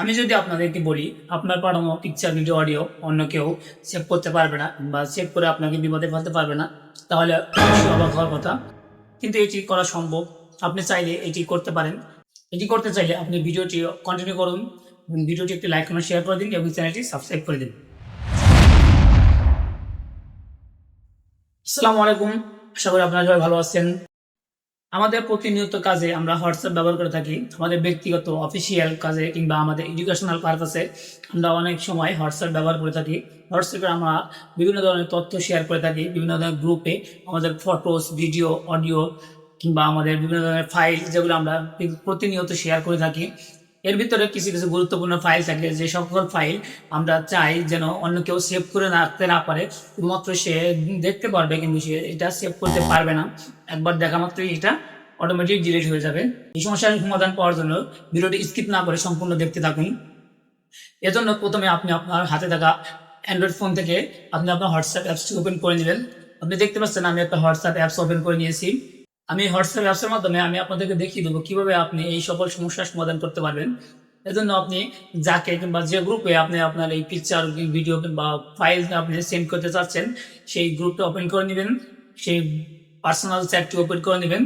আমি যদি আপনাদেরকে বলি, আপনার পাঠানো পিকচার ভিডিও অডিও অন্য কেউ সেভ করতে পারবে না বা সেভ করে আপনাকে বিপদে ফেলতে পারবে না, তাহলে অবাক হওয়ার কথা। কিন্তু এটি করা সম্ভব। আপনি চাইলে এটি করতে পারেন। এটি করতে চাইলে আপনি ভিডিওটি কন্টিনিউ করুন এবং ভিডিওটি একটি লাইক কমেন্ট শেয়ার করে দিন এবং চ্যানেলটি সাবস্ক্রাইব করে দিন। আসসালামু আলাইকুম। আশা করি আপনারা সবাই ভালো আছেন। আমাদের প্রতিনিয়ত কাজে আমরা হোয়াটসঅ্যাপ ব্যবহার করে থাকি, আমাদের ব্যক্তিগত অফিসিয়াল কাজে কিংবা আমাদের এডুকেশনাল পারপাসে আমরা অনেক সময় হোয়াটসঅ্যাপ ব্যবহার করে থাকি। হোয়াটসঅ্যাপে আমরা বিভিন্ন ধরনের তথ্য শেয়ার করে থাকি, বিভিন্ন ধরনের গ্রুপে আমাদের ফটোস ভিডিও অডিও কিংবা আমাদের বিভিন্ন ধরনের ফাইল যেগুলো আমরা প্রতিনিয়ত শেয়ার করে থাকি। এর ভিতরে কিছু কিছু গুরুত্বপূর্ণ ফাইল থাকে, যে সকল ফাইল আমরা চাই যেন অন্য কেউ সেভ করে রাখতে না পারে। শুধুমাত্র সে দেখতে পারবে, কিন্তু সে এটা সেভ করতে পারবে না। একবার দেখা মাত্রই এটা অটোমেটিক ডিলিট হয়ে যাবে। এই সমস্যার সমাধান পাওয়ার জন্য ভিডিওটি স্কিপ না করে সম্পূর্ণ দেখতে থাকুন। এজন্য প্রথমে আপনি আপনার হাতে থাকা অ্যান্ড্রয়েড ফোন থেকে আপনি আপনার হোয়াটসঅ্যাপ অ্যাপসটি ওপেন করে নেবেন। আপনি দেখতে পাচ্ছেন আমি একটা হোয়াটসঅ্যাপ অ্যাপস ওপেন করে নিয়েছি। আমি হোয়াটসঅ্যাপ অ্যাপসের মাধ্যমে আমি আপনাদেরকে দেখিয়ে দেবো কীভাবে আপনি এই সকল সমস্যার সমাধান করতে পারবেন। এজন্য আপনি যাকে কিংবা যে গ্রুপে আপনি আপনার এই পিকচার ভিডিও কিংবা ফাইল আপনি সেন্ড করতে চাচ্ছেন, সেই গ্রুপটা ওপেন করে নেবেন, সেই পার্সোনাল চ্যাটটি ওপেন করে নেবেন।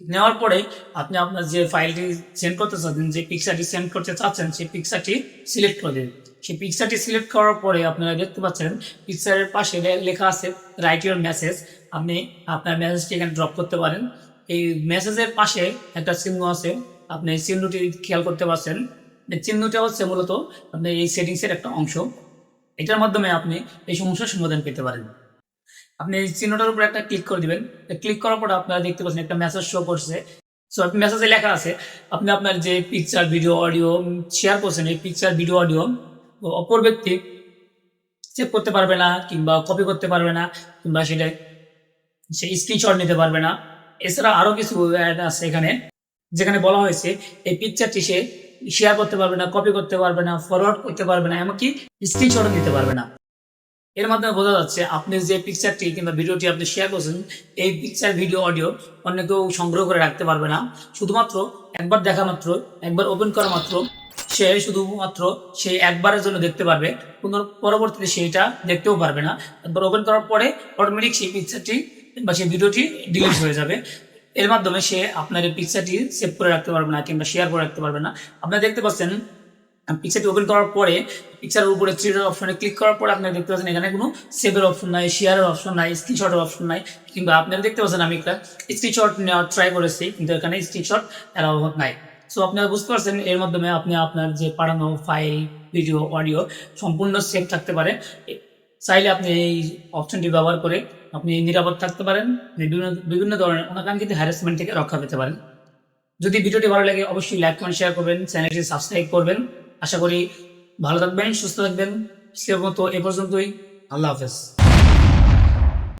নেওয়ার পরে আপনি আপনার যে ফাইলটি সেন্ড করতে চাচ্ছেন, যে পিকচারটি সেন্ড করতে চাচ্ছেন, সেই পিকচারটি সিলেক্ট করে দেবেন সেই পিকচারটি সিলেক্ট করার পরে আপনারা দেখতে পাচ্ছেন পিকচারের পাশে লেখা আছে রাইট ইউর মেসেজ আপনি আপনার মেসেজটি এখানে ড্রপ করতে পারেন। এই মেসেজের পাশে একটা চিহ্ন আছে, আপনি চিহ্নটি খেয়াল করতে পারছেন। চিহ্নটা হচ্ছে মূলত আপনার এই সেটিংসের একটা অংশ। এটার মাধ্যমে আপনি এই সমস্যার সমাধান পেতে পারেন। আপনি এই চিহ্নটার উপর একটা ক্লিক করে দিবেন। ক্লিক করার পর আপনারা দেখতে পাচ্ছেন একটা মেসেজ শো করছে। সো মেসেজে লেখা আছে, আপনি আপনার যে পিকচার ভিডিও অডিও শেয়ার করছেন, এই পিকচার ভিডিও অডিও অপর ব্যক্তি চেক করতে পারবে না কিংবা কপি করতে পারবে না কিংবা সেটা সে স্ক্রিনশট নিতে পারবে না। এছাড়া আরও কিছু আছে এখানে, যেখানে বলা হয়েছে, এই পিকচারটি সে শেয়ার করতে পারবে না কপি করতে পারবে না ফরওয়ার্ড করতে পারবে না, এমনকি স্ক্রিনশটও নিতে পারবে না। এর মাধ্যমে বোঝা যাচ্ছে আপনি যে পিকচারটি কিংবা ভিডিওটি আপনি শেয়ার করছেন, এই পিকচার ভিডিও অডিও অন্য কেউ সংগ্রহ করে রাখতে পারবে না। শুধুমাত্র একবার দেখা মাত্র, একবার ওপেন করা মাত্র, সে শুধুমাত্র সেই একবারের জন্য দেখতে পারবে কোনো পরবর্তীতে সেইটা দেখতেও পারবে না। একবার ওপেন করার পরে অটোমেটিক সেই পিকচারটি বা সেই ভিডিওটি ডিলিট হয়ে যাবে। এর মাধ্যমে সে আপনার এই পিকচারটি সেভ করে রাখতে পারবে না কিংবা শেয়ার করে রাখতে পারবে না। আপনারা দেখতে পাচ্ছেন পিকচারটি ওপেন করার পরে পিকচারের উপরে থ্রি অপশনে ক্লিক করার পরে আপনারা দেখতে পাচ্ছেন এখানে কোনো সেভের অপশন নাই শেয়ারের অপশন নাই স্ক্রিনশটের অপশন নাই, কিংবা আপনারা দেখতে পাচ্ছেন আমি একটা স্ক্রিনশট নেওয়ার ট্রাই করেছি, কিন্তু এখানে স্ক্রিনশট অ্যালাউ নাই। সো আপনারা বুঝতে পারছেন এর মাধ্যমে আপনি আপনার যে পাঠানো ফাইল ভিডিও অডিও সম্পূর্ণ সেভ থাকতে পারে। চাইলে আপনি এই অপশনটি ব্যবহার করে আপনি নিরাপদ থাকতে পারেন বিভিন্ন বিভিন্ন ধরনের অনাকাঙ্ক্ষিত হ্যারাসমেন্ট থেকে রক্ষা পেতে পারেন। যদি ভিডিওটি ভালো লাগে, অবশ্যই লাইক কমেন্ট শেয়ার করবেন চ্যানেলটি সাবস্ক্রাইব করবেন। আশা করি ভালো থাকবেন সুস্থ থাকবেন। সে মতো এ পর্যন্তই। আল্লাহ হাফেজ।